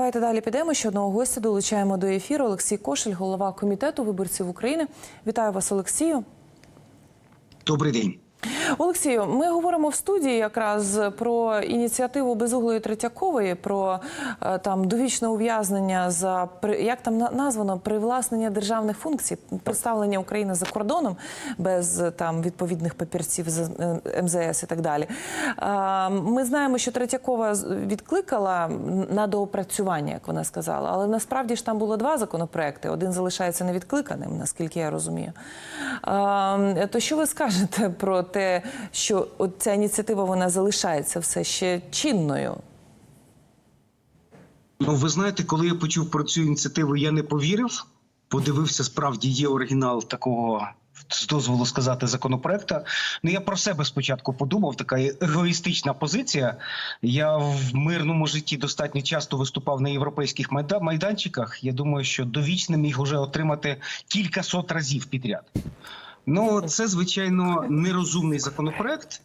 давайте далі підемо. Ще одного гостя долучаємо до ефіру. Олексій Кошель, голова комітету виборців України. Вітаю вас, Олексію. Добрий день. Олексію, ми говоримо в студії якраз про ініціативу Безуглої Третьякової, про е, там довічне ув'язнення за як там на- названо привласнення державних функцій, представлення України за кордоном без там відповідних папірців з е, МЗС і так далі. Е, Ми знаємо, що Третьякова відкликала на доопрацювання, як вона сказала, але насправді ж там було два законопроекти. Один залишається невідкликаним, наскільки я розумію. Е, То що ви скажете про те, що от ця ініціатива вона залишається все ще чинною? Ну, ви знаєте, коли я почув про цю ініціативу, я не повірив. Подивився, справді є оригінал такого. З дозволу сказати законопроекта. Ну я про себе спочатку подумав. Така егоїстична позиція. Я в мирному житті достатньо часто виступав на європейських майданчиках. Я думаю, що довічно міг уже отримати кількасот разів підряд. Ну це звичайно нерозумний законопроект.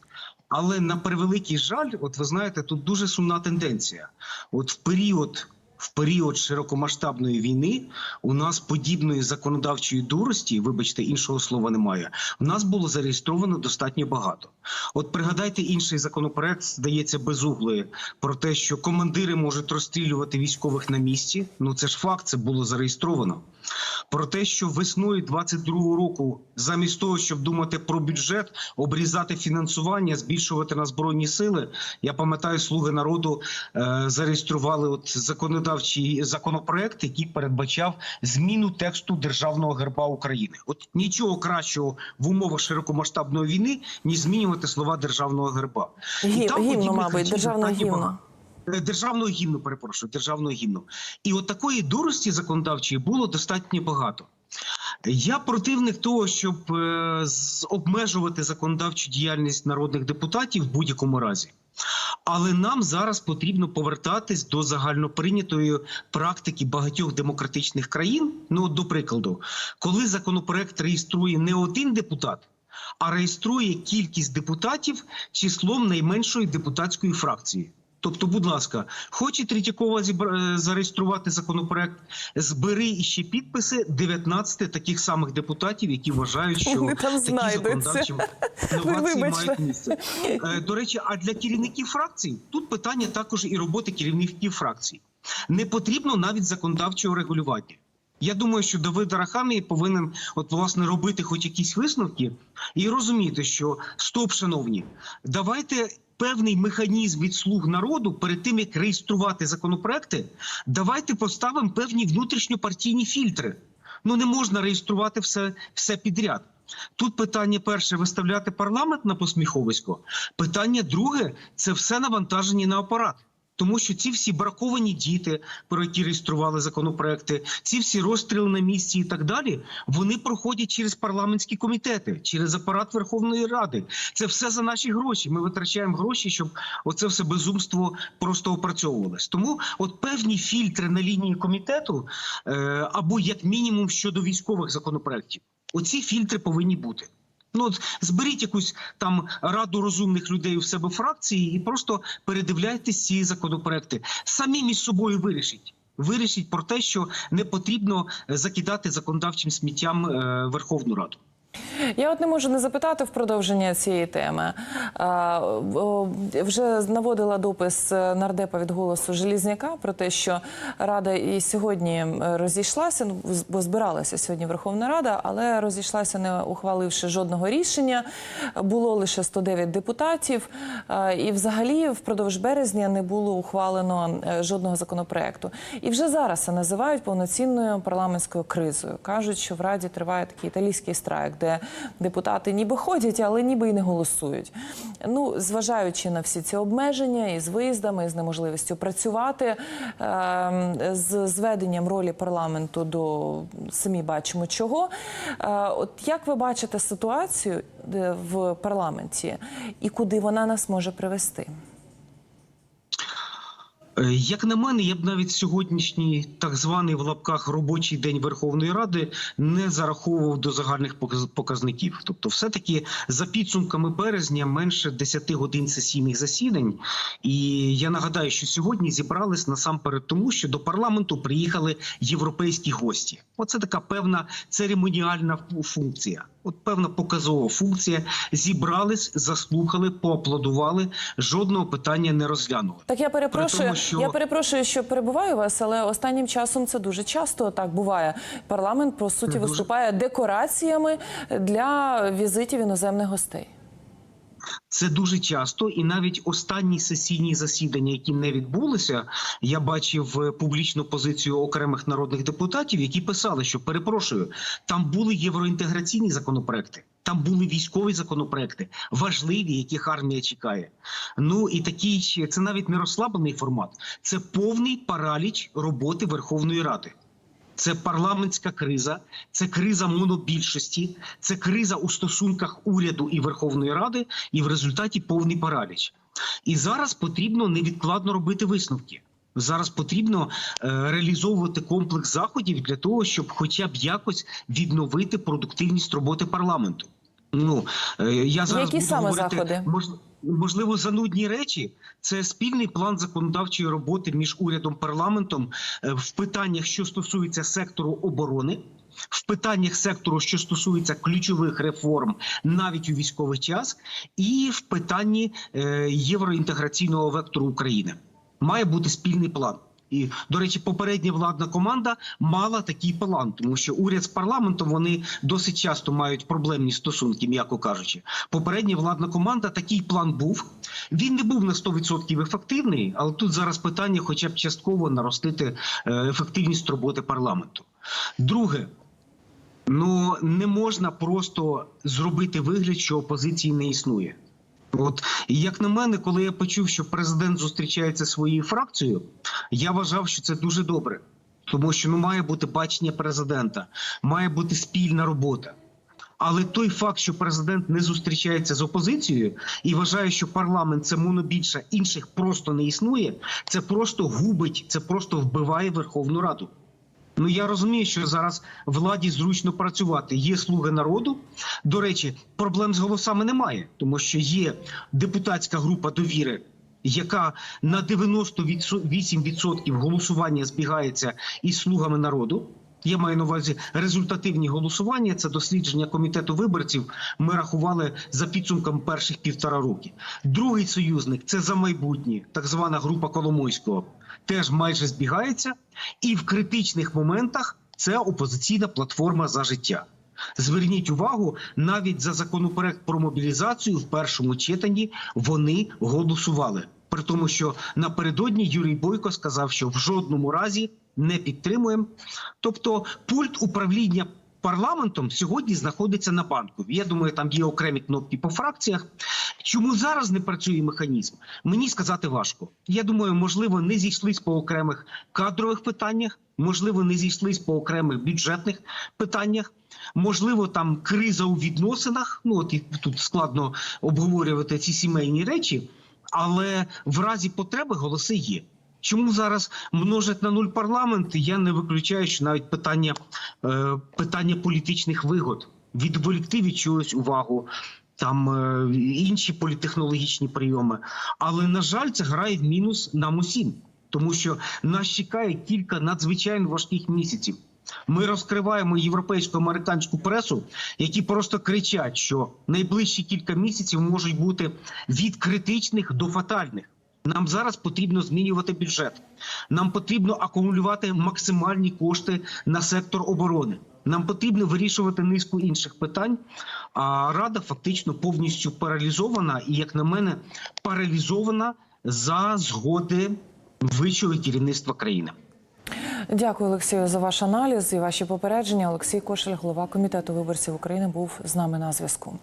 Але на превеликий жаль, от ви знаєте, тут дуже сумна тенденція. От в період. В період широкомасштабної війни у нас подібної законодавчої дурості, вибачте, іншого слова немає. У нас було зареєстровано достатньо багато. От пригадайте інший законопроект, здається, безуглої, про те, що командири можуть розстрілювати військових на місці. Ну це ж факт, це було зареєстровано. Про те, що весною 22-го року, замість того, щоб думати про бюджет, обрізати фінансування, збільшувати на збройні сили. Я пам'ятаю, слуги народу е, зареєстрували от законодавчий законопроект, який передбачав зміну тексту державного герба України. От нічого кращого в умовах широкомасштабної війни, ніж змінювати слова державного герба. І там гімну, мабуть, державного гімну. Е, Державного гімну, перепрошую, державного гімну. І от такої дурості законодавчої було достатньо багато. Я противник того, щоб е, обмежувати законодавчу діяльність народних депутатів в будь-якому разі. Але нам зараз потрібно повертатись до загальноприйнятої практики багатьох демократичних країн. Ну, до прикладу, коли законопроект реєструє не один депутат, а реєструє кількість депутатів числом найменшої депутатської фракції. Тобто, будь ласка, хоче Третьякова е, зареєструвати законопроект, збери іще підписи 19 таких самих депутатів, які вважають, що Вони там такі законодавчі новації мають місце. Е, До речі, а для керівників фракцій тут питання також і роботи керівників фракцій. Не потрібно навіть законодавчого регулювання. Я думаю, що Давид Арахамій повинен от власне робити хоч якісь висновки і розуміти, що стоп, шановні, давайте. Певний механізм від слуг народу перед тим як реєструвати законопроекти, давайте поставимо певні внутрішньопартійні фільтри. Ну не можна реєструвати все, все підряд. Тут питання перше виставляти парламент на посміховисько. Питання друге це все навантаження на апарат. Тому що ці всі браковані діти, про які реєстрували законопроекти, ці всі розстріли на місці і так далі, вони проходять через парламентські комітети, через апарат Верховної Ради. Це все за наші гроші. Ми витрачаємо гроші, щоб оце все безумство просто опрацьовувалось. Тому, от певні фільтри на лінії комітету, е, або як мінімум щодо військових законопроектів, оці фільтри повинні бути. Ну, от зберіть якусь там раду розумних людей у себе фракції і просто передивляйтесь ці законопроекти. Самі між собою вирішіть. Вирішіть про те, що не потрібно закидати законодавчим сміттям е, Верховну Раду. Я от не можу не запитати в продовження цієї теми. Вже наводила допис нардепа від голосу Желізняка про те, що Рада і сьогодні розійшлася, ну, бо збиралася сьогодні Верховна Рада, але розійшлася, не ухваливши жодного рішення. Було лише 109 депутатів, і взагалі впродовж березня не було ухвалено е, жодного законопроекту. І вже зараз це називають повноцінною парламентською кризою. кажуть, що в Раді триває такий італійський страйк, де депутати ніби ходять, але ніби і не голосують. Ну, зважаючи на всі ці обмеження і з виїздами, і з неможливістю працювати, ем, з зведенням ролі парламенту до самі бачимо чого. Е, От як ви бачите ситуацію е, в парламенті і куди вона нас може привести? Е, Як на мене, я б навіть сьогоднішній так званий в лапках робочий день Верховної Ради не зараховував до загальних показ- показників. Тобто, все-таки за підсумками березня менше 10 годин сесійних засідань. І я нагадаю, що сьогодні зібрались насамперед тому, що до парламенту приїхали європейські гості. Оце така певна церемоніальна функція. От певна показова функція. Зібрались, заслухали, поаплодували, жодного питання не розглянули. Так я перепрошую, тому, що- я перепрошую, що перебуваю вас, але останнім часом це дуже часто так буває. Парламент по суті виступає декораціями для візитів іноземних гостей. Це дуже часто, і навіть останні сесійні засідання, які не відбулися, я бачив е, публічну позицію окремих народних депутатів, які писали, що перепрошую, там були євроінтеграційні законопроекти. Там були військові законопроекти, важливі, яких армія чекає. Ну і такий ще- це навіть не розслаблений формат, це повний параліч роботи Верховної Ради. Це парламентська криза, це криза монобільшості, це криза у стосунках уряду і Верховної Ради, і в результаті повний параліч. І зараз потрібно невідкладно робити висновки. Зараз потрібно е, реалізовувати комплекс заходів для того, щоб хоча б якось відновити продуктивність роботи парламенту. Ну е, я зараз Які буду саме говорити, заходи? мож- можливо занудні речі. Це спільний план законодавчої роботи між урядом парламентом е, в питаннях, що стосується сектору оборони, в питаннях сектору, що стосується ключових реформ, навіть у військовий час, і в питанні е, євроінтеграційного вектору України. Має бути спільний план. І до речі, попередня владна команда мала такий план, тому що уряд з парламентом вони досить часто мають проблемні стосунки, м'яко кажучи. Попередня владна команда такий план був. Він не був на 100% ефективний, але тут зараз питання, хоча б частково наростити е, ефективність роботи парламенту. Друге, ну не можна просто зробити вигляд, що опозиції не існує. От і як на мене, коли я почув, що президент зустрічається своєю фракцією, я вважав, що це дуже добре, тому що ну має бути бачення президента, має бути спільна робота. Але той факт, що президент не зустрічається з опозицією і вважає, що парламент це монобільша, інших просто не існує, це просто губить, це просто вбиває Верховну Раду. Ну я розумію, що зараз владі зручно працювати. Є слуги народу. До речі, проблем з голосами немає, тому що є депутатська група довіри, яка на 98% голосування збігається із слугами народу. Я маю на увазі результативні голосування. Це дослідження комітету виборців. Ми рахували за підсумком перших півтора роки. Другий союзник це за майбутнє, так звана група Коломойського, теж майже збігається. І в критичних моментах це опозиційна платформа за життя. Зверніть увагу, навіть за законопроект про мобілізацію в першому читанні вони голосували. При тому, що напередодні Юрій Бойко сказав, що в жодному разі не підтримуємо. Тобто, пульт управління парламентом сьогодні знаходиться на банку. Я думаю, там є окремі кнопки по фракціях. Чому зараз не працює механізм? Мені сказати важко. Я думаю, можливо, не зійшлись по окремих кадрових питаннях, можливо, не зійшлись по окремих бюджетних питаннях. Можливо, там криза у відносинах. Ну от і тут складно обговорювати ці сімейні речі, але в разі потреби голоси є. Чому зараз множать на нуль парламент? Я не виключаю, що навіть питання, е, питання політичних вигод відволікти від чогось увагу. Там е, інші політехнологічні прийоми, але на жаль, це грає в мінус нам усім, тому що нас чекає кілька надзвичайно важких місяців. Ми розкриваємо європейську американську пресу, які просто кричать, що найближчі кілька місяців можуть бути від критичних до фатальних. Нам зараз потрібно змінювати бюджет. Нам потрібно акумулювати максимальні кошти на сектор оборони. Нам потрібно вирішувати низку інших питань. А рада фактично повністю паралізована, і як на мене, паралізована за згоди вищого керівництва країни. Дякую, Олексію, за ваш аналіз і ваші попередження. Олексій Кошель, голова комітету виборців України, був з нами на зв'язку.